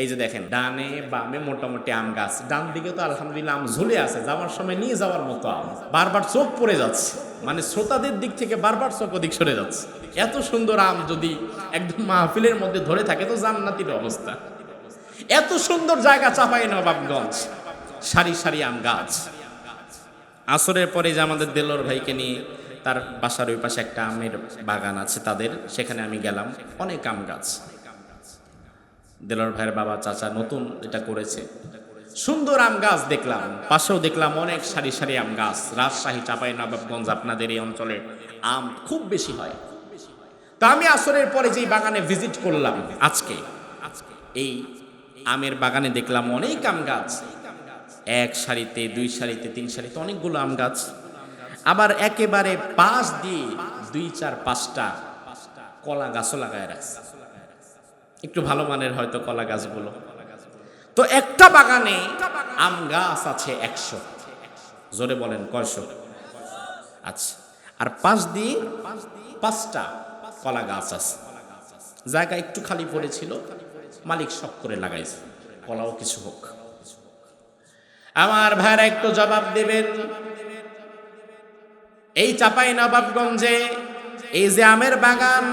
এই যে দেখেন, ডানে বামে মোটামুটি আম গাছ। ডান দিকে তো আলহামদুলিল্লাহ আম ঝুলে আছে, যাওয়ার সময় নিয়ে যাওয়ার মতো আম। বারবার চোখ পড়ে যাচ্ছে মানে শ্রোতাদের দিক থেকে বারবার চোখ ওদিক সরে যাচ্ছে। এত সুন্দর আম যদি একদম মাহফিলের মধ্যে ধরে থাকে, তো জান্নাতির অবস্থা। এত সুন্দর জায়গা চাপাই নবাবগঞ্জ, সারি সারি আম গাছ। আসরের পরে যে আমাদের দেলোর ভাইকে নিয়ে তার বাসার ওই পাশে একটা আমের বাগান আছে তাদের, সেখানে আমি গেলাম, অনেক আম গাছ। দেলোর ভাইয়ের বাবা, চাচা নতুন এটা করেছে। সুন্দর আম গাছ দেখলাম। পাশেও দেখলাম অনেক সারি সারি আম গাছ। রাজশাহী চাপাই নবাবগঞ্জ আপনাদের এই অঞ্চলে আম খুব বেশি হয়। তা আমি আসরের পরে যেই বাগানে ভিজিট করলাম, আজকে এই আমের বাগানে দেখলাম অনেক আম গাছ। এক সারিতে, দুই সারিতে, তিন সারিতে অনেকগুলো আম গাছ। আবার একেবারে পাশ দিয়ে দুই চার পাঁচটা কলা গাছও লাগায় রাখছে। একটু ভালো মানের হয়তো কলা গাছগুলো। তো একটা বাগানে আম গাছ আছে একশো। জোরে বলেন কয়শো? আচ্ছা আর পাশ দিয়ে পাঁচটা কলা গাছ আছে। জায়গা একটু খালি পড়েছিল মালিক শখ করে লাগাইছে। কলাও কিছু হোক। আমার ভাইরা একটু জবাব দেবেন। এই চাপাই নবাবগঞ্জে এই যে আমের বাগান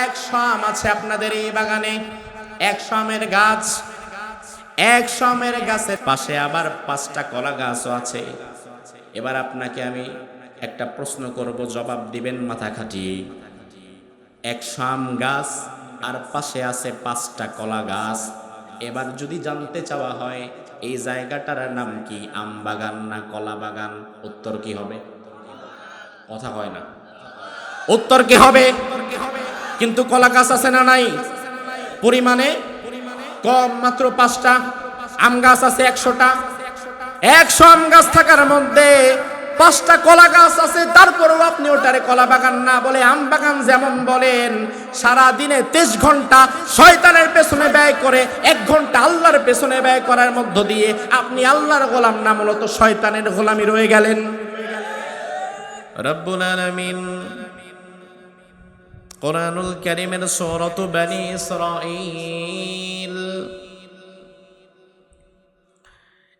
একশো আম আছে আপনাদের এই বাগানে। একশো আমের গাছ একশো আমের গাছের পাশে আবার পাঁচটা কলা গাছও আছে। এবার আপনাকে আমি একটা প্রশ্ন করব, জবাব দিবেন মাথা খাটিয়ে। একশো আম গাছ, আর পাশে আছে পাঁচটা কলা গাছ। এবার যদি জানতে চাওয়া হয়, এই জায়গাটার নাম কি? আম বাগান না কলা বাগান? উত্তর কি হবে? কথা হয় না। উত্তর কি হবে? কিন্তু কলা গাছ আছে না নাই? পরিমাণে? কম মাত্র পাঁচটা। আম গাছ আছে একশোটা। একশো আম গাছ থাকার মধ্যে পাঁচটা কলা গাছ আছে, তারপরেও আপনি ওটারে কলা বাগান না বলে আম বাগান যেমন বলেন সারা দিনে তেইশ ঘণ্টা শয়তানের পেছনে ব্যয় করে, এক ঘণ্টা আল্লাহর পেছনে ব্যয় করার মধ্য দিয়ে আপনি আল্লাহর গোলাম না, মূলত শয়তানের গোলামি রয়ে গেলেন। রব্বুল আলামিন কোরআনুল কারীমের সূরাত বনি ইসরাঈল।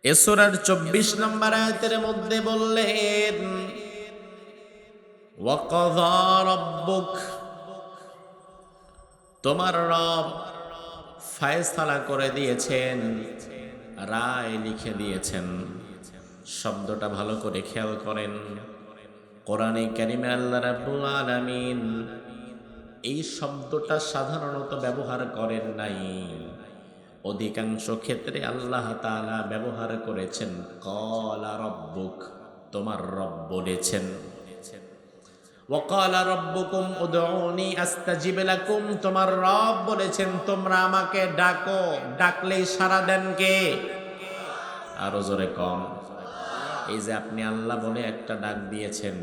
এ সূরার 24 নম্বর আয়াতের মধ্যে বললেন তোমার রব ফায়সালা করে দিয়েছেন, রায় লিখে দিয়েছেন। শব্দটা ভালো করে খেয়াল করেন। কোরআনে কারিমে আল্লাহ রাব্বুল আলামিন এই শব্দটা সাধারণত ব্যবহার করেন নাই। অধিকাংশ ক্ষেত্রে আল্লাহ তাআলা ব্যবহার করেছেন, কলা রব্বুক তোমার রব বলেছেন। ওয়াকালা রব্বুকুম উদউনি আস্তাজিব লাকুম তোমার রব বলেছেন, তোমরা আমাকে ডাকো, ডাকলেই সাড়া দেন কে? আরও জোরে কম। এই যে আপনি আল্লাহ বলে একটা ডাক দিয়েছেন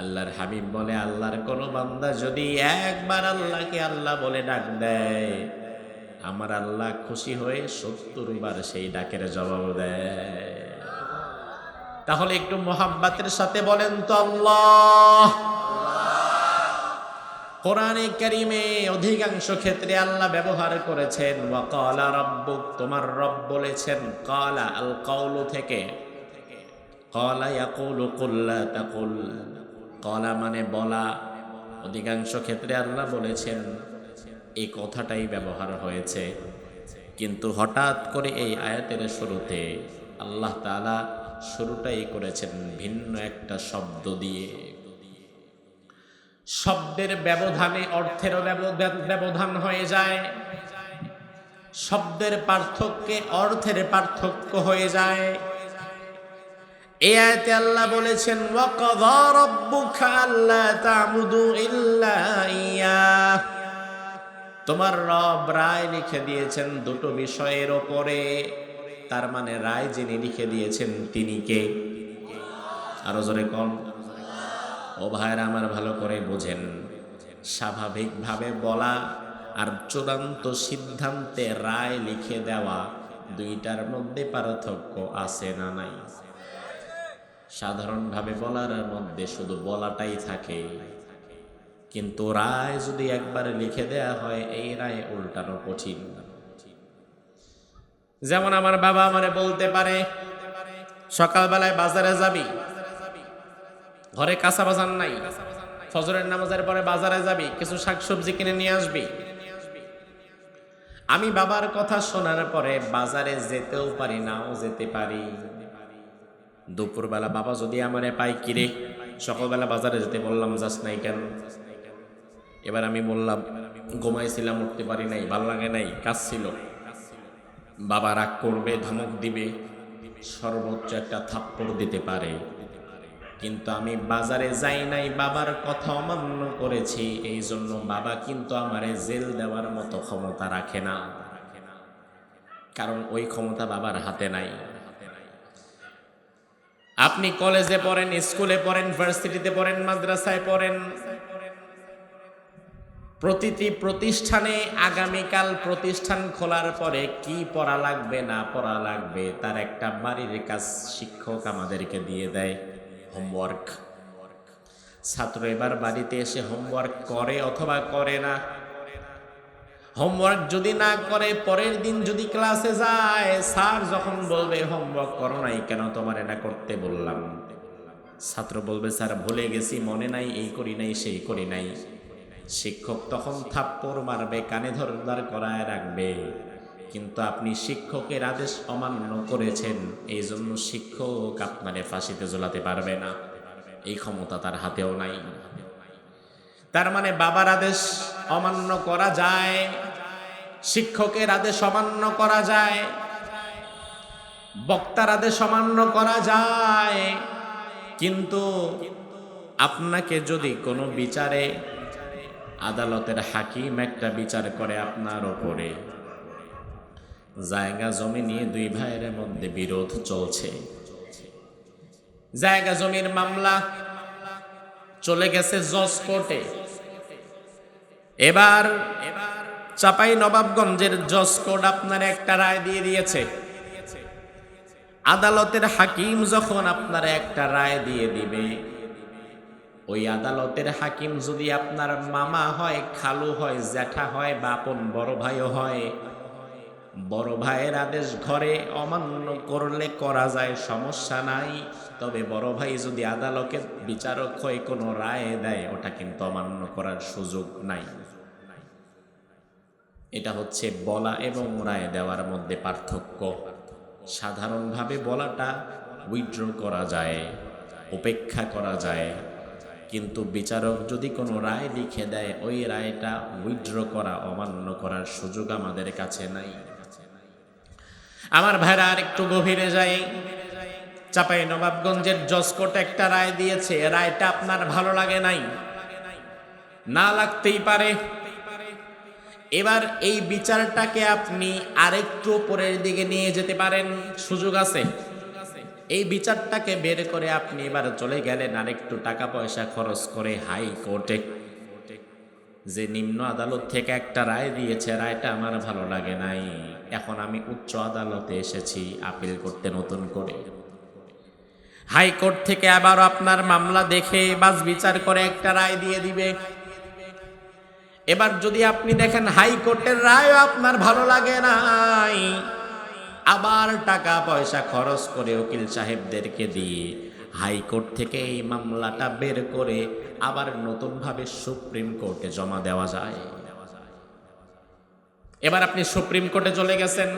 আল্লাহর হাবিব বলে, আল্লাহর কোন বান্দা যদি একবার আল্লাহকে আল্লাহ বলে ডাক দেয়, আমার আল্লাহ খুশি হয়ে সত্তর বার সেই ডাকের জবাব দেয়। তাহলে একটু মোহাব্বাতের সাথে বলেন তো আল্লাহ। কোরআনে কারিমে অধিকাংশ ক্ষেত্রে আল্লাহ ব্যবহার করেছেন, ওয়াকালা রব্বুক তোমার রব বলেছেন, কালা আল কাউলু থেকে, কলা ইয়াকুলু কুল্লা তাকুল কলা মানে বলা। অধিকাংশ ক্ষেত্রে আল্লাহ বলেছেন, এই কথাটাই ব্যবহার হয়েছে। কিন্তু হঠাৎ করে এই আয়াতের শুরুতে আল্লাহ তাআলা শুরুটাই করেছেন ভিন্ন একটা শব্দ দিয়ে। শব্দের ব্যবধানে অর্থেরও ব্যবধান হয়ে যায়। শব্দের পার্থক্যে অর্থের পার্থক্য হয়ে যায়। আয়াতে আল্লাহ বলেছেন আল্লা ইল্লা তোমার রব রায় লিখে দিয়েছেন দুটো বিষয়ের ওপরে। তার মানে রায় যিনি লিখে দিয়েছেন তিনি কে? আরও জোরে কম ও ভাইরা আমার ভালো করে বোঝেন। স্বাভাবিকভাবে বলা আর চূড়ান্ত সিদ্ধান্তে রায় লিখে দেওয়া দুইটার মধ্যে পার্থক্য আছে না নাই? সাধারণভাবে বলার মধ্যে শুধু বলাটাই থাকে। কিন্তু রায় যদি একবার লিখে দেয়া হয়, এই রায় উল্টানো কঠিন। যেমন আমার বাবা আমারে বলতে পারে, সকালবেলায় বাজারে যাবি, ঘরে কাঁচা বাজার নাই, ফজরের নামাজের পরে বাজারে যাবি, কিছু শাকসবজি কিনে নিয়ে আসবি। আমি বাবার কথা শোনার পরে বাজারে যেতেও পারি, নাও যেতে পারি। দুপুরবেলা বাবা যদি আমারে পাই কিরে সকালবেলা বাজারে যেতে বললাম, যাস নাই কেন? এবার আমি বললাম, ঘুমাইছিলাম, উঠতে পারি নাই, ভালো লাগে নাই, কাজ ছিল। বাবা রাগ করবে, ধমক দিবে, সর্বোচ্চ একটা থাপ্পড় দিতে পারে। কিন্তু আমি বাজারে যাই নাই, বাবার কথা অমান্য করেছি এই জন্য বাবা কিন্তু আমারে জেল দেওয়ার মতো ক্ষমতা রাখে না। কারণ ওই ক্ষমতা বাবার হাতে নাই। আপনি কলেজে পড়েন, স্কুলে পড়েন, ভার্সিটিতে পড়েন, মাদ্রাসায় পড়েন। প্রতিটি প্রতিষ্ঠানে আগামীকাল প্রতিষ্ঠান খোলার পরে কি পড়া লাগবে, না পড়া লাগবে, তার একটা বাড়ির কাজ শিক্ষক আমাদেরকে দিয়ে দেয় হোমওয়ার্ক ছাত্র এবার বাড়িতে এসে হোমওয়ার্ক করে অথবা করে না। হোমওয়ার্ক যদি না করে, পরের দিন যদি ক্লাসে যায়, স্যার যখন বলবে হোমওয়ার্ক করো নাই কেন? তোমার এটা করতে বললাম। ছাত্র বলবে, স্যার, ভুলে গেছি, মনে নাই, এই করি নাই, সেই করি নাই। শিক্ষক তখন থাপ্পড় মারবে, কানে ধরদার করায় রাখবে। কিন্তু আপনি শিক্ষকের আদেশ অমান্য করেছেন এই জন্য শিক্ষক আপনারে ফাঁসিতে ঝোলাতে পারবে না। এই ক্ষমতা তার হাতেও নাই। তার মানে বাবার আদেশ অমান্য করা যায় শিক্ষকের আদেশ অমান্য করা যায়, বক্তার আদেশ অমান্য করা যায়, কিন্তু আপনাকে যদি কোনো বিচারে আদালতের হাকিম একটা বিচার করে আপনার ওপরে, জায়গা জমি নিয়ে দুই ভাইয়ের মধ্যে বিরোধ চলছে। জায়গা জমির মামলা চলে গেছে জজ কোর্টে। এবার চাপাই নবাবগঞ্জের জজ কোর্ট আপনার একটা রায় দিয়ে দিয়েছে। আদালতের হাকিম যখন আপনার একটা রায় দিয়ে দিবে, ওই আদালতের হাকিম যদি আপনার মামা হয়, খালু হয়, জ্যাঠা হয় বা আপন বড় ভাইও হয়, বড় ভাইয়ের আদেশ ঘরে অমান্য করলে করা যায়, সমস্যা নাই। তবে বড় ভাই যদি আদালতের বিচারক হয়ে কোনো রায় দেয়, ওটা কিন্তু অমান্য করার সুযোগ নাই। এটা হচ্ছে বলা এবং রায় দেওয়ার মধ্যে পার্থক্য। সাধারণভাবে বলাটা উইথড্র করা যায়, উপেক্ষা করা যায়। কিন্তু বিচারক যদি কোনো রায় লিখে দেয়, ওই রায়টা উইথড্র করা, অমান্য করার সুযোগ আমাদের কাছে নাই। আমার ভাইরা আর একটু গভীরে যাই। চাপাই নবাবগঞ্জের জসকোট একটা রায় দিয়েছে রায়টা আপনার ভালো লাগে নাই? না লাগতেই পারে। এবার এই বিচারটাকে আপনি আরেকটু উপরের দিকে নিয়ে যেতে পারেন। সুযোগ আছে? এই বিচারটাকে বের করে আপনি এবার চলে গেলেন আরেকটু টাকা পয়সা খরচ করে হাই কোর্টে। যে নিম্ন আদালত থেকে একটা রায় দিয়েছে, রায়টা আমার ভালো লাগে নাই। এখন আমি উচ্চ আদালতে এসেছি, আপিল করতে নতুন করে। হাইকোর্ট থেকে আবার আপনার মামলা দেখে বাস বিচার করে একটা রায় দিয়ে দিবে। এবার যদি আপনি দেখেন হাইকোর্টের রায়ও আপনার ভালো লাগে নাই, আবার টাকা পয়সা খরচ করে উকিল সাহেবদেরকে দিয়ে হাইকোর্ট থেকে এই মামলাটা বের করে আবার নতুনভাবে সুপ্রিম কোর্টে জমা দেওয়া যায়। এবার আপনি সুপ্রিম কোর্টে চলে গেছেন।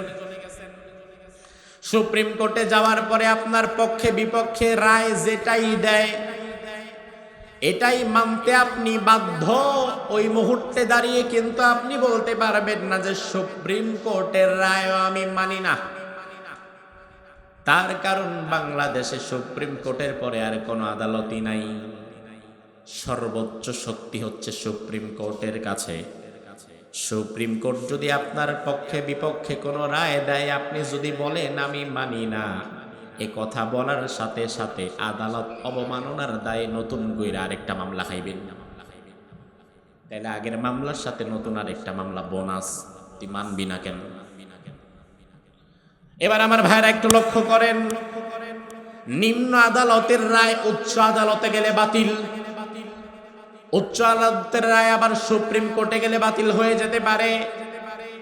সুপ্রিম কোর্টে যাওয়ার পরে আপনার পক্ষে বিপক্ষে রায় যেটাই দেয় এটাই মানতে আপনি বাধ্য। ওই মুহূর্তে দাঁড়িয়ে কিন্তু আপনি বলতে পারবেন না যে সুপ্রিম কোর্টের রায় আমি মানি না। তার কারণ বাংলাদেশে সুপ্রিম কোর্টের পরে আর কোনো আদালতই নাই। সর্বোচ্চ শক্তি হচ্ছে সুপ্রিম কোর্টের কাছে। সুপ্রিম কোর্ট যদি আপনার পক্ষে বিপক্ষে কোনো রায় দেয়, আপনি যদি বলেন আমি মানি না এ কথা বলার সাথে সাথে আদালত অবমাননার দায়ে নতুন কইরা আরেকটা মামলা খাইবেন। তাহলে আগের মামলার সাথে নতুন আরেকটা মামলা বোনাস, তুই মানবি না কেন? এবার আমার ভাইরা একটু লক্ষ্য করেন, নিম্ন আদালতের রায় উচ্চ আদালতে গেলে বাতিল। উচ্চ আদালতের রায় আবার সুপ্রিম কোর্টে গেলে বাতিল হয়ে যেতে পারে।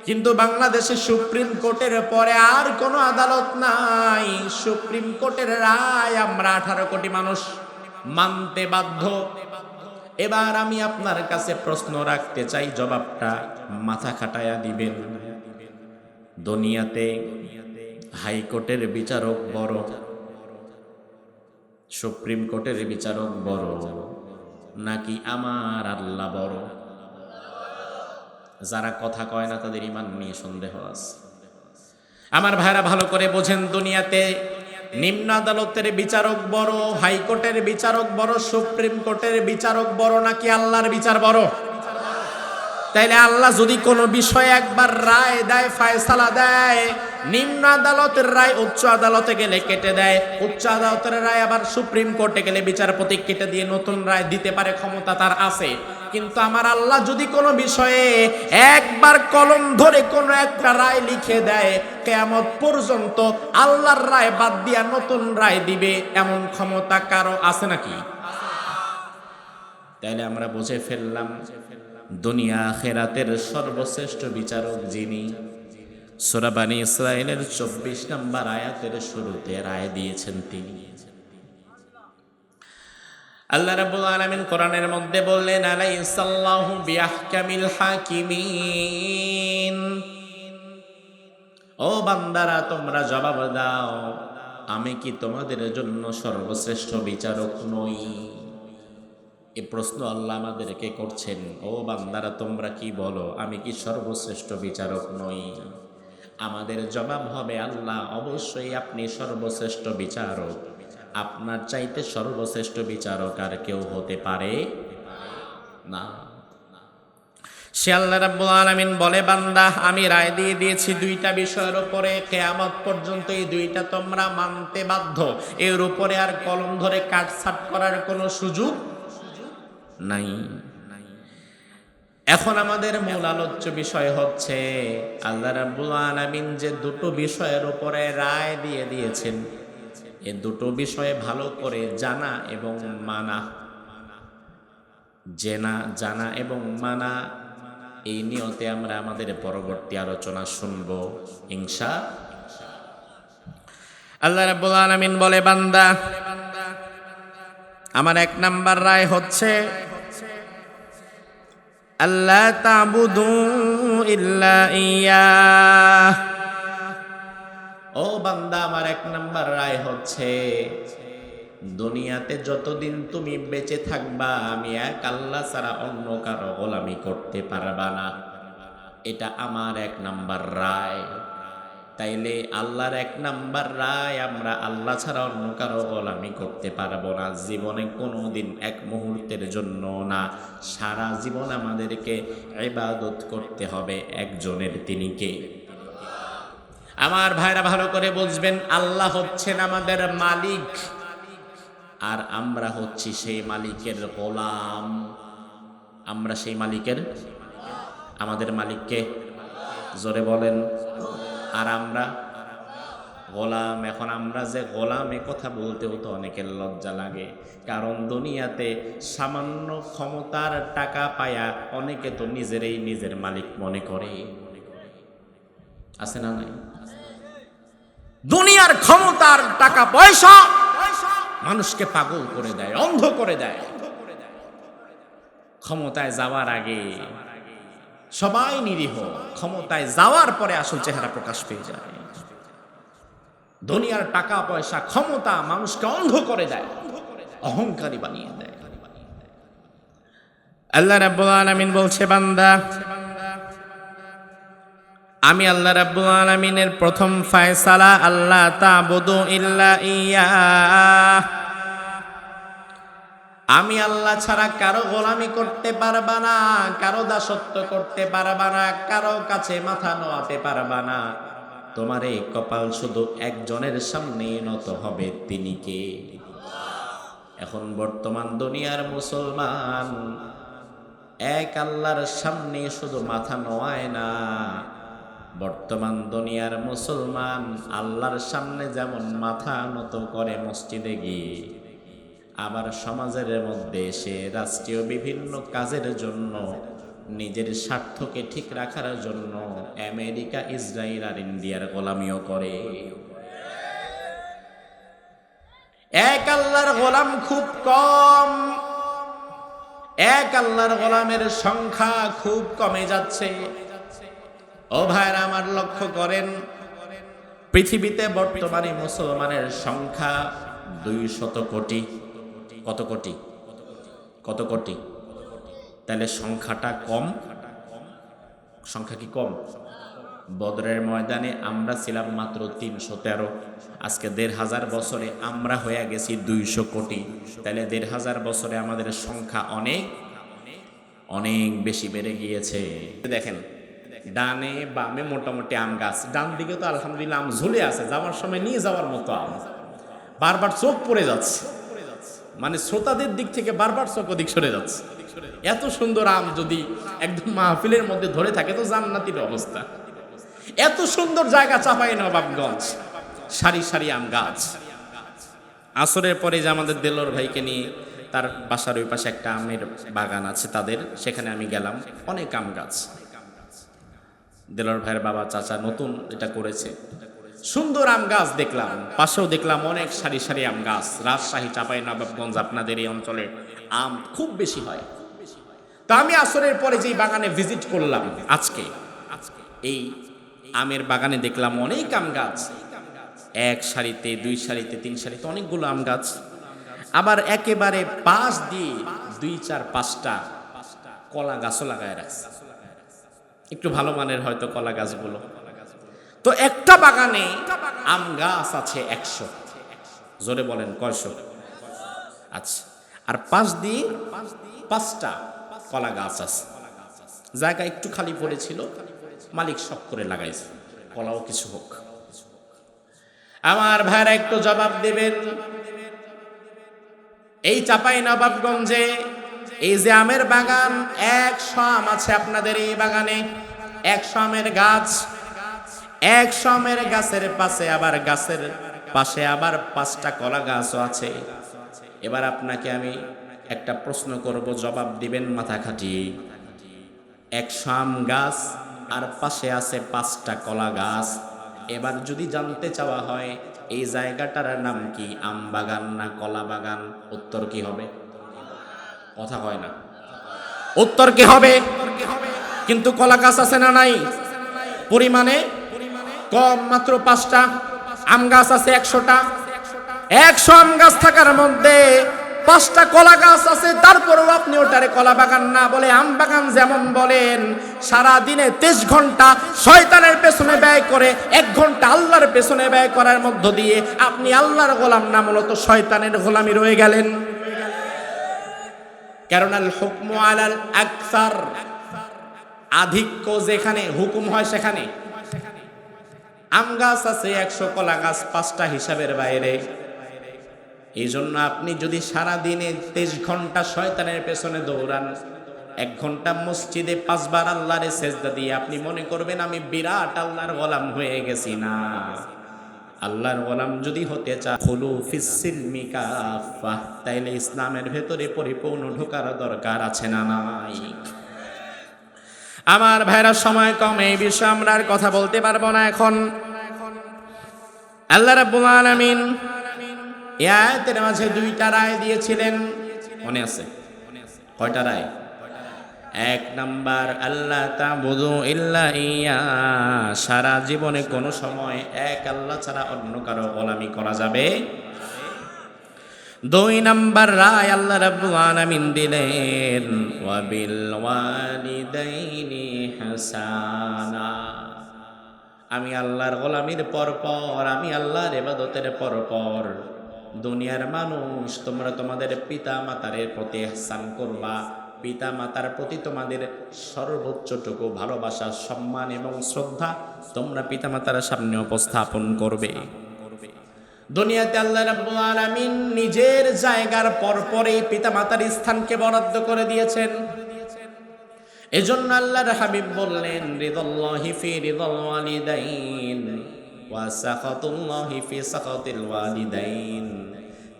কিন্তু বাংলাদেশে সুপ্রিম কোর্টের পরে আর কোনো আদালত নাই। সুপ্রিম কোর্টের রায় আমরা আঠারো কোটি মানুষ মানতে বাধ্য। এবার আমি আপনার কাছে প্রশ্ন রাখতে চাই, জবাবটা মাথা খাটায়া দিবেন। দুনিয়াতে হাইকোর্টের বিচারক বড়, সুপ্রিম কোর্টের বিচারক বড়, নাকি আমার আল্লাহ বড়? যারা কথা কয় না তাদের ইমান নিয়ে সন্দেহ আছে। আমার ভাইরা ভালো করে বোঝেন দুনিয়াতে নিম্ন আদালতের বিচারক বড়, হাইকোর্টের বিচারক বড়, সুপ্রিম কোর্টের বিচারক বড় নাকি আল্লাহর বিচার বড়? তাইলে আল্লাহ যদি কোনো বিষয়ে একবার রায় দেয়, ফায়সালা দেয়, নিম্ন আদালতের রায় উচ্চ আদালতে গেলে কেটে দেয়, উচ্চ আদালতের রায় আবার সুপ্রিম কোর্টে গেলে বিচারপতি কেটে দিয়ে নতুন রায় দিতে পারে, ক্ষমতা তার আছে। কিন্তু আমার আল্লাহ যদি কোনো বিষয়ে একবার কলম ধরে কোনো একটা রায় লিখে দেয় কেমন পর্যন্ত আল্লাহর রায় বাদ দিয়া নতুন রায় দিবে, এমন ক্ষমতা কারও আছে নাকি? তাইলে আমরা বুঝে ফেললাম, দুনিয়া খেরাতের সর্বশ্রেষ্ঠ বিচারক যিনি সোরাবানি ইসরায়েলের চব্বিশ নম্বর আয়াতের শুরুতে রায় দিয়েছেন তিনি। আল্লাহ রাব্বুল আলামিন কোরআনের মধ্যে বললেন হাকিমিন। ও বান্দারা, তোমরা জবাব দাও, আমি কি তোমাদের জন্য সর্বশ্রেষ্ঠ বিচারক নই? এ প্রশ্ন আল্লাহ আমাদেরকে করছেন। ও বান্দারা, তোমরা কি বলো, আমি কি সর্বশ্রেষ্ঠ বিচারক নই? আমাদের জবাব হবে, আল্লাহ অবশ্যই আপনি সর্বশ্রেষ্ঠ বিচারক। আপনার চাইতে সর্বশ্রেষ্ঠ বিচারক আর কেউ হতে পারে? না। সে আল্লাহ রাব্বুল আলামিন বলে, বান্দা, আমি রায় দিয়ে দিয়েছি দুইটা বিষয়ের উপরে, কেয়ামত পর্যন্ত এই দুইটা তোমরা মানতে বাধ্য। এর উপরে আর কলম ধরে কাটছাট করার কোনো সুযোগ নাই। এখন আমাদের মূল আলোচ্য বিষয় হচ্ছে, আল্লাহ রাব্বুল আলামিন যে দুটো বিষয়ের উপরে রায় দিয়ে দিয়েছেন এ দুটো বিষয়ে ভালো করে জানা এবং মানা। জেনা, জানা এবং মানা, এই নিয়তে আমরা আমাদের পরবর্তী আলোচনা শুনব, ইনশা। আল্লাহ রাব্বুল আলামিন বলে, বান্দা, আমার এক নাম্বার রায় হচ্ছে আল্লাহ তাবুদু ইল্লা ইয়া। ও বান্দা, আমার এক নাম্বার রায় হচ্ছে, দুনিয়াতে যতদিন তুমি বেঁচে থাকবা, আমি এক আল্লাহ ছাড়া অন্য কারও গোলামি করতে পারবা না। এটা আমার এক নাম্বার রায়। তাইলে আল্লাহর এক নাম্বার রায়, আমরা আল্লাহ ছাড়া অন্য কারও গোলামি করতে পারব না। জীবনে কোনো দিন এক মুহূর্তের জন্য না, সারা জীবন আমাদেরকে ইবাদত করতে হবে একজনের তিনি কে? আমার ভাইরা ভালো করে বুঝবেন, আল্লাহ হচ্ছেন আমাদের মালিক। আর আমরা হচ্ছি সেই মালিকের গোলাম। আমরা সেই মালিকের আমাদের মালিককে জোরে বলেন, আর আমরা গোলাম। এখন আমরা যে গোলাম, এ কথা বলতেও তো অনেকের লজ্জা লাগে। কারণ দুনিয়াতে সামান্য ক্ষমতার টাকা পায়া অনেকে তো নিজেরই নিজের মালিক মনে করে। আছে না নাই? দুনিয়ার ক্ষমতার টাকা পয়সা মানুষকে পাগল করে দেয়, অন্ধ করে দেয়। ক্ষমতায় যাওয়ার আগে সবাই নিরীহ, ক্ষমতায় যাওয়ার পরে আসল চেহারা প্রকাশ পেয়ে যায়। দুনিয়ার টাকা পয়সা, ক্ষমতা মানুষকে অন্ধ করে দেয়, অহংকারী বানিয়ে দেয়। আল্লাহ রাব্বুল আলামিন বলছে, বান্দা আমি আল্লাহ রাব্বুল আলামিনের প্রথম ফায়সালা, আল্লাহ তাবুদু ইল্লা ইয়া আমি আল্লাহ ছাড়া কারও গোলামি করতে পারবা না, কারও দাসত্ব করতে পারবা না, কারও কাছে মাথা নোয়াতে পারবা না। তোমার এই কপাল শুধু একজনের সামনে নত হবে, তিনি কে? এখন বর্তমান দুনিয়ার মুসলমান, এক আল্লাহর সামনে শুধু মাথা নোয়ায় না। বর্তমান দুনিয়ার মুসলমান আল্লাহর সামনে যেমন মাথা নত করে মসজিদে গিয়ে, আবার সমাজের মধ্যে সে রাষ্ট্রীয় বিভিন্ন কাজের জন্য, নিজের স্বার্থকে ঠিক রাখার জন্য আমেরিকা ইসরায়েল আর ইন্ডিয়ার গোলামিও করে। এক আল্লাহর গোলাম খুব কম, এক আল্লাহর গোলামের সংখ্যা খুব কমে যাচ্ছে। ও ভাইরা আমার লক্ষ্য করেন, পৃথিবীতে বর্তমানে মুসলমানের সংখ্যা দুই শত কোটি। কত কোটি? কত কোটি? তাহলে সংখ্যাটা কম? সংখ্যা কি কম? বদরের ময়দানে আমরা ছিলাম মাত্র তিনশো তেরো। আজকে দেড় হাজার বছরে আমরা হয়ে গেছি দুইশো কোটি। তাহলে দেড় হাজার বছরে আমাদের সংখ্যা অনেক অনেক বেশি বেড়ে গিয়েছে। দেখেন ডানে বামে মোটামুটি আম গাছ। ডান দিকে তো আলহামদুলিল্লাহ আম ঝুলে আছে, যাওয়ার সময় নিয়ে যাওয়ার মতো আম। বারবার চোখ পড়ে যাচ্ছে। মানে শ্রোতাদের দিক থেকে বারবার চোখ ওদিক সরে যাচ্ছে। এত সুন্দর আম যদি একদম মাহফিলের মধ্যে ধরে থাকে তো জান্নাতির অবস্থা। এত সুন্দর জায়গা চাপাই নবাবগঞ্জ। সারি সারি আম গাছ। আসরের পরে যে আমাদের দেলোর ভাইকে নিয়ে তার বাসার ওই পাশে একটা আমের বাগান আছে তাদের, সেখানে আমি গেলাম। অনেক আম গাছ। দেলোর ভাইয়ের বাবা, চাচা নতুন এটা করেছে। সুন্দর আম গাছ দেখলাম, পাশেও দেখলাম অনেক সারি সারি আম গাছ। রাজশাহী, চাপাই, নবাবগঞ্জ আপনাদের এই অঞ্চলে আম খুব বেশি হয়। তা আমি আসরের পরে যেই বাগানে ভিজিট করলাম আজকে, এই আমের বাগানে দেখলাম অনেক আম গাছ। এক সারিতে, দুই সারিতে, তিন সারিতে অনেকগুলো আম গাছ। আবার একেবারে পাশ দিয়ে দুই চার পাঁচটা কলা গাছও লাগায় রাখছে। একটু ভালো মানের হয়তো কলা গাছগুলো। তো একটা বাগানে আম গাছ আছে একশো। জোরে বলেন, কয়শো? আচ্ছা আর পাঁচ দিয়ে পাঁচটা কলা গাছ আছে। জায়গা একটু খালি পড়েছিল, মালিক শখ করে লাগাইছে। কলাও কিছু হোক। আমার ভাইরা একটু জবাব দেবেন। এই চাপাই নবাবগঞ্জে এই যে আমের বাগান একশো আম আছে আপনাদের এই বাগানে। একশো আমের গাছ একশো আমের গাছের পাশে আবার গাছের পাশে আবার পাঁচটা কলা গাছও আছে। এবার আপনাকে আমি একটা প্রশ্ন করব, জবাব দিবেন মাথা খাটিয়ে। একশো আম গাছ আর পাশে আছে পাঁচটা কলা গাছ। এবার যদি জানতে চাওয়া হয়, এই জায়গাটার নাম কি? আম বাগান না কলা বাগান? উত্তর কি হবে? কথা হয় না। উত্তর কি হবে? কিন্তু কলা গাছ আছে না নাই? পরিমাণে? কম মাত্র পাঁচটা। আম গাছ আছে একশোটা। একশো আম গাছ থাকার মধ্যে পাঁচটা কলা গাছ আছে, তারপরেও আপনি ওটারে কলা বাগান না বলে আম বাগান যেমন বলেন সারা দিনে তেইশ ঘণ্টা শয়তানের পেছনে ব্যয় করে, এক ঘণ্টা আল্লাহর পেছনে ব্যয় করার মধ্য দিয়ে আপনি আল্লাহর গোলাম না, মূলত শয়তানের গোলামি রয়ে গেলেন। কারণ আল হুকমু আলাল আকসার। আধিক্য যেখানে, হুকুম হয় সেখানে। আম গাছ আছে একশো কলা গাছ পাঁচটা হিসাবের বাইরে। এই জন্য আপনি যদি সারা দিনে তেইশ ঘণ্টা শয়তানের পেছনে দৌড়ান, এক ঘণ্টা মসজিদে পাঁচবার আল্লাহরে সেজদা দিয়ে আপনি মনে করবেন আমি বিরাট আল্লাহর গোলাম হয়ে গেছি না। আল্লাহর গোলাম যদি হতে চা ফিসিলমি কাফা তাইলে ইসলামের ভেতরে পরিপূর্ণ ঢোকার দরকার আছে না নাই? আমার ভাইরা, সময় কম, এই বিষয়ে আমরা আর কথা বলতে পারব না এখন। আল্লাহ রাব্বুল আলামিন এই আয়াতের মাঝে দুইটা রায় দিয়েছিলেন। মনে আছে? কয়টা রায়? এক নাম্বার আল্লাহ তা বুধু ইল্লা ইয়া। সারা জীবনে কোনো সময় এক আল্লাহ ছাড়া অন্য কারও গোলামি করা যাবে দুই নাম্বার, রায় আল্লাহ রাব্বুল আলামিন দিলেন, ওয়াবিল ওয়ালিদাইনি হাসানা। আমি আল্লাহর গোলামির পর পর আমি আল্লাহর ইবাদতের পর পর দুনিয়ার মানুষ, তোমরা তোমাদের পিতা মাতার প্রতি হাসান করবা। পিতা মাতার প্রতি তোমাদের সর্বোচ্চটুকু ভালোবাসা, সম্মান এবং শ্রদ্ধা তোমরা পিতা মাতার সামনে উপস্থাপন করবে। দুনিয়াতে আল্লাহ রাব্বুল আলামিন নিজের জায়গার পর পরেই পিতামাতার স্থানকে বরাদ্দ করে দিয়েছেন। এজন্য আল্লাহর হাবিব বললেন, রিদাল্লাহি ফি রিদাল ওয়ালিদাইন ওয়া সাখাতুল্লাহি ফি সাখাতিল ওয়ালিদাইন।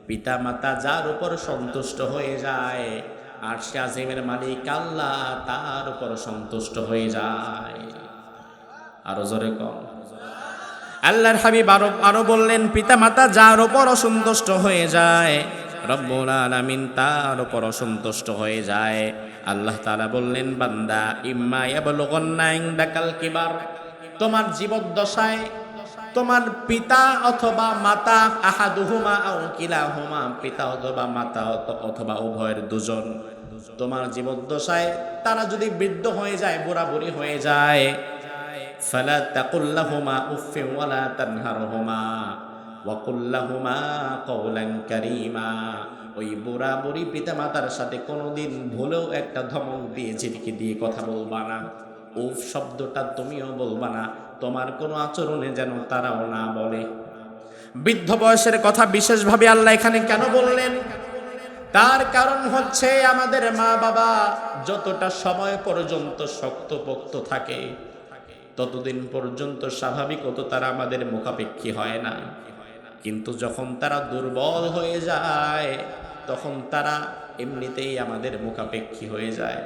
পিতামাতা যার উপর সন্তুষ্ট হয়ে যায় আর সে আজিমের মালিক আল্লাহ তার উপর সন্তুষ্ট হয়ে যায়। আরও জোরে কম। আল্লাহর হাবিব আরও আরও বললেন পিতা মাতা যার উপর অসন্তুষ্ট হয়ে যায়, রব্বুল আলামিন তার উপর অসন্তুষ্ট হয়ে যায়। আল্লাহ তাআলা বললেন, বান্দা, ইম্মা ইয়াবলুগান্না ইনদাকাল কিবার, তোমার জীবদ্দশায় তোমার পিতা অথবা মাতা আহাদুহুমা আও কিলাহুমা, পিতা অথবা মাতা অথ- অথবা উভয়ের দুজন। তোমার জীবদ্দশায় তারা যদি বৃদ্ধ হয়ে যায় বুড়াবুড়ি হয়ে যায়, ফালা তাকুল্লাহুমা উফে ওয়ালা তানহারহুমা ওয়াকুল্লাহুমা কওলান কারীমা। ওই বুড়া বুড়ি পিতা মাতার সাথে কোনোদিন ভুলেও একটা ধমক দিয়ে ঝিটকি দিয়ে কথা বলবা না। উফ, শব্দটা তুমিও বলবা না। তোমার কোনো আচরণে যেন তারাও না বলে। বৃদ্ধ বয়সের কথা বিশেষভাবে আল্লাহ এখানে কেন বললেন? তার কারণ হচ্ছে আমাদের মা বাবা যতটা সময় পর্যন্ত শক্তপোক্ত থাকে, ততদিন পর্যন্ত স্বাভাবিকত তারা আমাদের মুখাপেক্ষী হয় না। কিন্তু যখন তারা দুর্বল হয়ে যায়, তখন তারা এমনিতেই আমাদের মুখাপেক্ষী হয়ে যায়।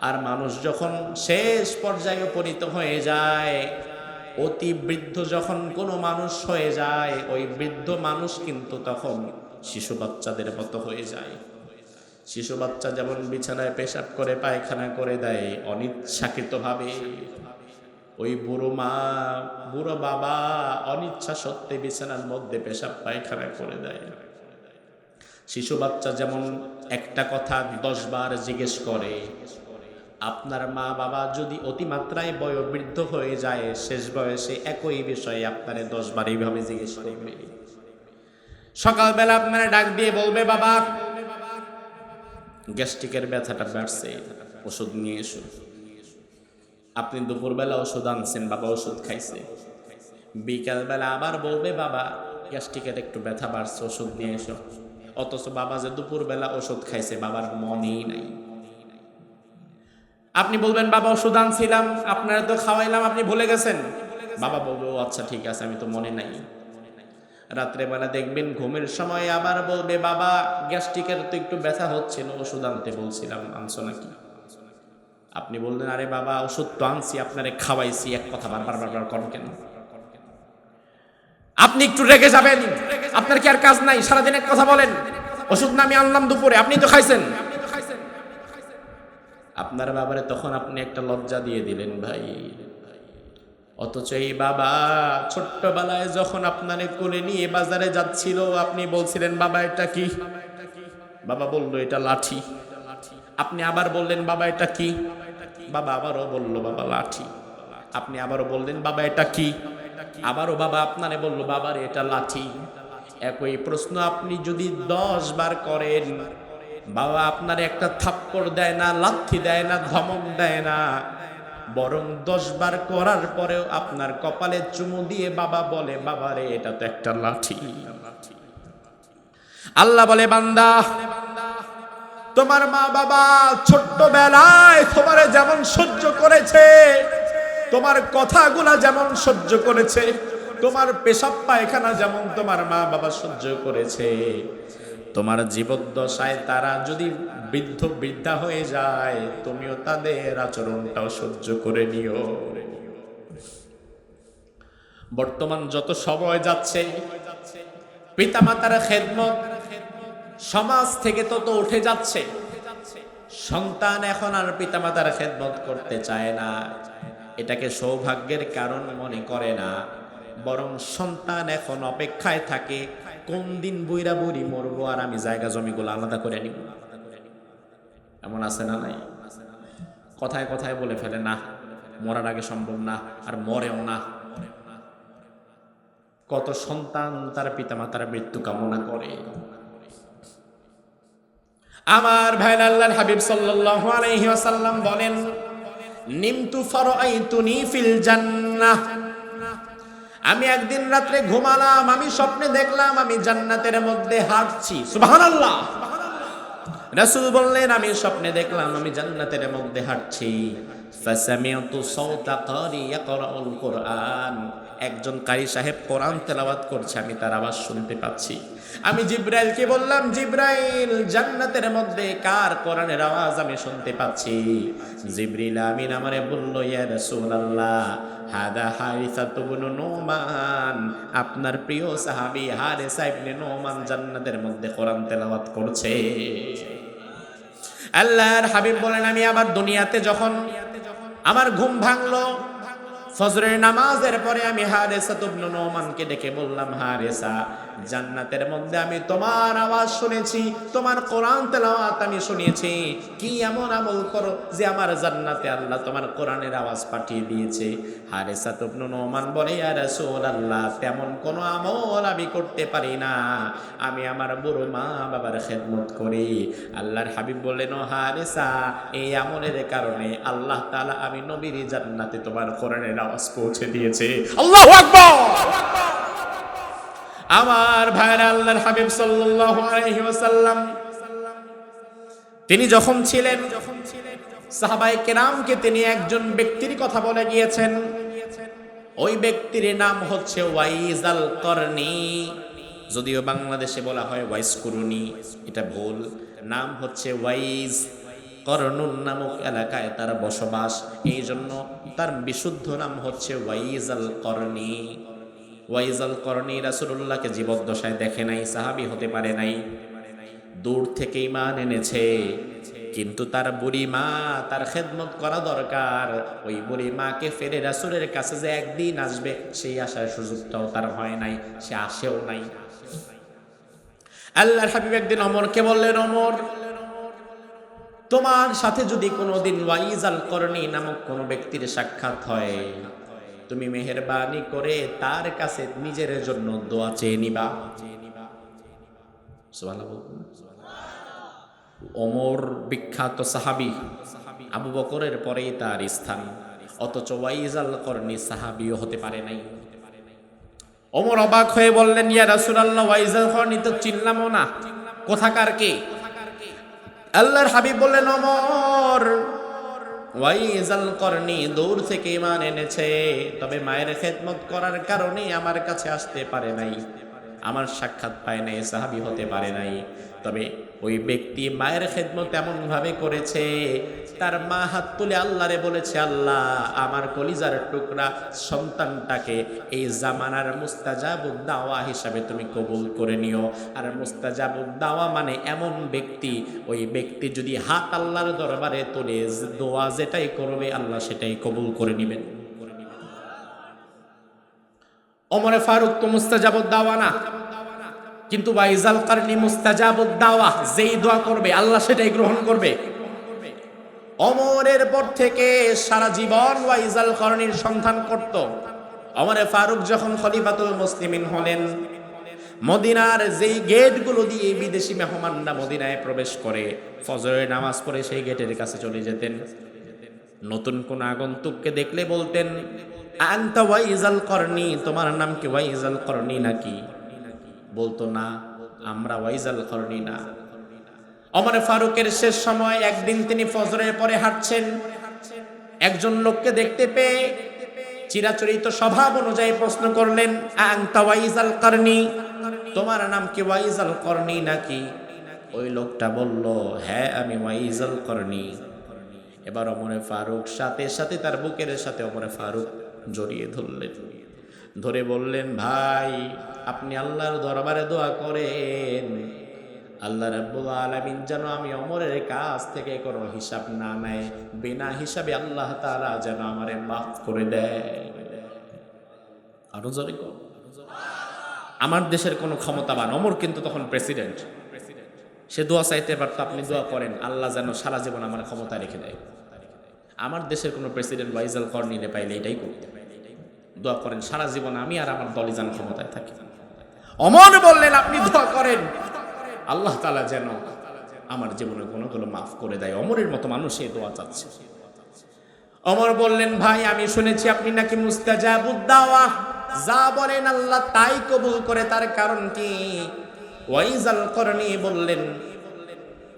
আর মানুষ যখন শেষ পর্যায়ে উপনীত হয়ে যায়, অতি বৃদ্ধ যখন কোনো মানুষ হয়ে যায়, ওই বৃদ্ধ মানুষ কিন্তু তখন শিশু বাচ্চাদের মতো হয়ে যায়। শিশু বাচ্চা যেমন বিছানায় পেশাব করে, পায়খানা করে দেয় অনিচ্ছাকৃতভাবে। ওই বুড়ো মা, বুড়ো বাবা অনিচ্ছা সত্ত্বে বিছানার মধ্যে পেশাব, পায়খানা করে দেয়। শিশু বাচ্চা যেমন একটা কথা দশ বার জিজ্ঞেস করে, আপনার মা বাবা যদি অতিমাত্রায় বয়োবৃদ্ধ হয়ে যায়, শেষ বয়সে একই বিষয়ে আপনারে দশ বার এইভাবে জিজ্ঞেস করবে? সকালবেলা আপনারা ডাক দিয়ে বলবে, বাবা, গ্যাস্ট্রিকের ব্যথাটা বাড়ছে, ওষুধ নিয়ে এসো। আপনি দুপুরবেলা ওষুধ আনছেন, বাবা ওষুধ খাইছে। বিকালবেলা আবার বলবে, বাবা, গ্যাস্ট্রিকের একটু ব্যথা বাড়ছে, ওষুধ নিয়ে এসো। অথচ বাবা যে দুপুরবেলা ওষুধ খাইছে, বাবার মনেই নাই। আপনি বলবেন, বাবা, ওষুধ আনছিলাম, আপনারা তো খাওয়াইলাম, আপনি ভুলে গেছেন? বাবা বলবে, ও আচ্ছা ঠিক আছে, আমি তো মনে নাই। রাত্রেবেলা দেখবেন ঘুমের সময় আবার বলবে, বাবা, গ্যাস্ট্রিকের তো একটু ব্যথা হচ্ছিল ওষুধ আনতে বলছিলাম, আনছো নাকি? আপনি বললেন, আরে বাবা, ওষুধ তো আনছি, আপনারে খাওয়াইছি, এক কথা বারবার বারবার করেন কেন? আপনি একটু রেগে যাবেন, আপনার কি আর কাজ নাই? সারাদিন এক কথা বলেন, ওষুধ না, আমি আনলাম দুপুরে, আপনি তো খাইছেন? আপনার বাবারে তখন আপনি একটা লজ্জা দিয়ে দিলেন, ভাই। অথচ এই বাবা ছোট্টবেলায় যখন আপনারে কোলে নিয়ে বাজারে যাচ্ছিল, আপনি বলছিলেন, বাবা, এটা কি? বাবা বলল, এটা লাঠি। আপনি আবার বললেন, বাবা, এটা কি? বাবা আবারও বলল, বাবা, লাঠি। আপনি আবারও বললেন, বাবা, এটা কি? আবারও বাবা আপনারে বলল, বাবার, এটা লাঠি। একই প্রশ্ন আপনি যদি দশ বার করেন, বাবা আপনার একটা থাপ্পড় দেয় না, লাথি দেয় না, ধমক দেয় না। বরং দশ বার করার পরেও আপনার কপালে চুমু দিয়ে বাবা বলে, বাবা রে, এটা তো একটা লাঠি। আল্লাহ বলে, বান্দা, তোমার মা বাবা ছোট্টবেলায় তোমারে যেমন সহ্য করেছে, তোমার কথাগুলা যেমন সহ্য করেছে, তোমার পেশাব পায়খানা যেমন তোমার মা বাবা সহ্য করেছে। তোমার জীবদ্দশায় তারা যদি বৃদ্ধ বৃদ্ধা হয়ে যায়, তুমিও তাদের আচরণটাও সহ্য করে নিও। বর্তমান যত সময় যাচ্ছে, পিতামাতার খেদমত সমাজ থেকে তত উঠে যাচ্ছে। সন্তান এখন আর পিতামাতার খেদমত করতে চায় না। এটাকে সৌভাগ্যের কারণ মনে করে না, বরং সন্তান এখন অপেক্ষায় থাকে কোন দিন বুইরা বুড়ি মরবো আর আমি জায়গা জমিগুলো আলাদা করে নিব। এমন আছে না নাই? কথায় কথায় বলে ফেলে, না, মরার আগে সম্ভব না, আর মরেও না। কত সন্তান তার পিতামাতার মৃত্যু কামনা করে। আমার ভাই আল্লাহর হাবিব সাল্লাল্লাহু আলাইহি ওয়াসাল্লাম বলেন, নিমতু ফারাইতুনি ফিল জান্নাহ। আমি একদিন রাত্রে ঘুমালাম, আমি স্বপ্নে দেখলাম, আমি জান্নাতের মধ্যে হাঁটছি। সুবহানাল্লাহ। রাসূল বললেন, আমি স্বপ্নে দেখলাম, আমি জান্নাতের মধ্যে হাঁটছি। কোরআন। একজন কারি সাহেব কোরআন তেলাওয়াত করছে, আমি তার আওয়াজ শুনতে পাচ্ছি। আমি জিব্রাইলকে বললাম, জিব্রাইল, জান্নাতের মধ্যে কার কোরআনের আওয়াজ আমি শুনতে পাচ্ছি? জিব্রিল আমিন আমারে বলল, ইয়া রাসূলুল্লাহ, হাদা হারিসা তুবনু নোমান। আপনার প্রিয় সাহাবী হারিসা ইবনে নোমান জান্নাতের মধ্যে কোরআন তেলাওয়াত করছে। আল্লাহর হাবিব বলেন, আমি আবার দুনিয়াতে যখন আমার ঘুম ভাঙলো ফজরের নামাজের পরে আমি হারেসা তুবনু নোমানকে ডেকে বললাম, হারেসা, জান্নাতের মধ্যে আমি তোমার আওয়াজ শুনেছি, তোমার কোরআন তেলাওয়াত আমি শুনেছি। কি এমন আমল করো যে আমার জান্নাতে আল্লাহ তোমার কোরআনের আওয়াজ পাঠিয়ে দিয়েছে? হারেসা তুবনু নোমান বলে আর আল্লাহ তেমন কোনো আমল আমি করতে পারি না। আমি আমার বুড়ো মা বাবার খেদমত করি। আল্লাহর হাবিব বললেন হারেসা, এই আমলের কারণে আল্লাহ তাআলা আমি নবীর জান্নাতে তোমার কোরআনের আওয়াজ পৌঁছে দিয়েছে। আল্লাহু আকবার! আমার ভাইরা আল্লাহর হাবিব সাল্লাল্লাহু আলাইহি ওয়াসাল্লাম তিনি যখন ছিলেন সাহাবায়ে কেরামকে তিনি একজন ব্যক্তির কথা বলে গিয়েছেন। ওই ব্যক্তির নাম হচ্ছে ওয়াইজাল করনি যদিও বাংলাদেশে বলা হয় ওয়াইস কুরুনি এটা ভুল। নাম হচ্ছে ওয়াইজ করনুন নামক এলাকায় তার বসবাস। এই জন্য তার বিশুদ্ধ নাম হচ্ছে ওয়াইজাল করনি ওয়াইজাল করনি রাসূলুল্লাহকে জীবদ্দশায় দেখে নাই, সাহাবি হতে পারে নাই। দূর থেকে ইমান এনেছে, কিন্তু তার বুড়ি মা তার খেদমত করা দরকার। ওই বুড়ি মাকে ফেরে রাসুলের কাছে যে একদিন আসবে, সেই আসার সুযোগটাও তার হয় নাই, সে আসেও নাই। আল্লাহর হাবিব একদিন অমরকে বললেন, অমর তোমার সাথে যদি কোনোদিন ওয়াইজাল করনি নামক কোনো ব্যক্তির সাক্ষাৎ হয়, তুমি মেহেরবানি করে তার কাছে নিজের জন্য দোয়া চেয়ে নিবা। ওমর বিখ্যাত সাহাবি আবু বকরের পরেই তার স্থান, অথচ ওয়াইজাল করনি সাহাবিও হতে পারে নাই। অমর অবাক হয়ে বললেন, ইয়া রাসূলুল্লাহ, ওয়াইজাল করনি তো চিনলামও না। কোথাকার কে? আল্লাহর হাবিব বললেন, অমর, ওয়াইজাল করনি দূর থেকে ইমান এনেছে, তবে মায়ের খেদমত করার কারণে আমার কাছে আসতে পারে নাই। আমার সাক্ষাৎ পায় নাই, সাহাবি হতে পারে নাই। তবে ওই ব্যক্তি মায়ের খেদমত এমনভাবে করেছে তার মা হাত তুলে আল্লাহরে বলেছে, আল্লাহ, আমার কলিজার টুকরা সন্তানটাকে এই জামানার মুস্তাজাবুদ দাওয়া হিসাবে তুমি কবুল করে নিও। আর মুস্তাজাবুদ দাওয়া মানে এমন ব্যক্তি, ওই ব্যক্তি যদি হাত আল্লাহর দরবারে তোলে, দোয়া যেটাই করবে, আল্লাহ সেটাই কবুল করে নেবেন। অমরে ফারুক তো মুস্তাজাবুদ দাওয়া না, কিন্তু ওয়াইজাল কারনি মুস্তাজাবুদ দাওয়া, যেই দোয়া করবে, আল্লাহ সেটাই গ্রহণ করবে। অমরের পর থেকে সারা জীবন ওয়াইজাল করণীর সন্ধান করত। অমরে ফারুক যখন খলিফাতুল মুসলিমিন হলেন, মদিনার যেই গেটগুলো দিয়ে বিদেশি মেহমানরা মদিনায় প্রবেশ করে, ফজরের নামাজ পড়ে সেই গেটের কাছে চলে যেতেন। নতুন কোন আগন্তুককে দেখলে বলতেন, আন্তা ওয়াইজাল করনি তোমার নাম কি ওয়াইজাল করনি নাকি? বলতো, না, আমরা ওয়াইজাল করনি না। অমর ফারুকের শেষ সময় একদিন তিনি ফজরের পরে হাঁটছেন। একজন লোককে দেখতে পেয়ে চিরাচরিত স্বভাব অনুযায়ী প্রশ্ন করলেন আংতা ওয়াইজাল করনি? তোমার নাম কি ওয়াইজাল করনি নাকি? ওই লোকটা বলল হ্যাঁ আমি ওয়াইজাল করনি। এবার অমরে ফারুক সাথে সাথে তার বুকের সাথে অমরে ফারুক জড়িয়ে ধরলেন। ধরে বললেন, ভাই, আপনি আল্লাহর দরবারে দোয়া করেন। আল্লাহ রাব্বুল আলামিন যেন আমি অমরের কাছ থেকে কোনো হিসাব না নেয় বিনা হিসাবে আল্লাহ তাআলা যেন আমারে মাফ করে দেয়। আরও আমার দেশের কোনো ক্ষমতাবান অমর কিন্তু তখন প্রেসিডেন্ট। সে দোয়া চাইতে পারতো, আপনি দোয়া করেন, আল্লাহ যেন সারা জীবন আমার ক্ষমতা রেখে দেয়। আমার দেশের কোনো প্রেসিডেন্ট ওয়াইজাল কর নিলে পাইলে এটাই করতে দোয়া করেন, সারা জীবন আমি আর আমার দলই যেন ক্ষমতায় থাকি। অমর বললেন, আপনি দোয়া করেন। আল্লাহ তালা যেন আমার জীবনের গুণগুলো মাফ করে দেয়। অমরের মতো মানুষ এই দোয়া চাচ্ছে। অমর বললেন, ভাই, আমি শুনেছি আপনি নাকি মুস্তাজাবুদ্দাওয়া যা বলেন আল্লাহ তাই কবুল করে, তার কারণ কি? ওয়াইজাল করনি বললেন,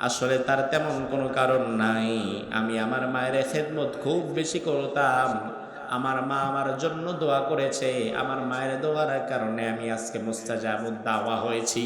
আসলে তার তেমন কোনো কারণ নাই। আমি আমার মায়ের খেদমত খুব বেশি করতাম। আমার মা আমার জন্য দোয়া করেছে। আমার মায়ের দোয়ার কারণে আমি আজকে মুস্তাজাবুদ দাওয়া হয়েছি।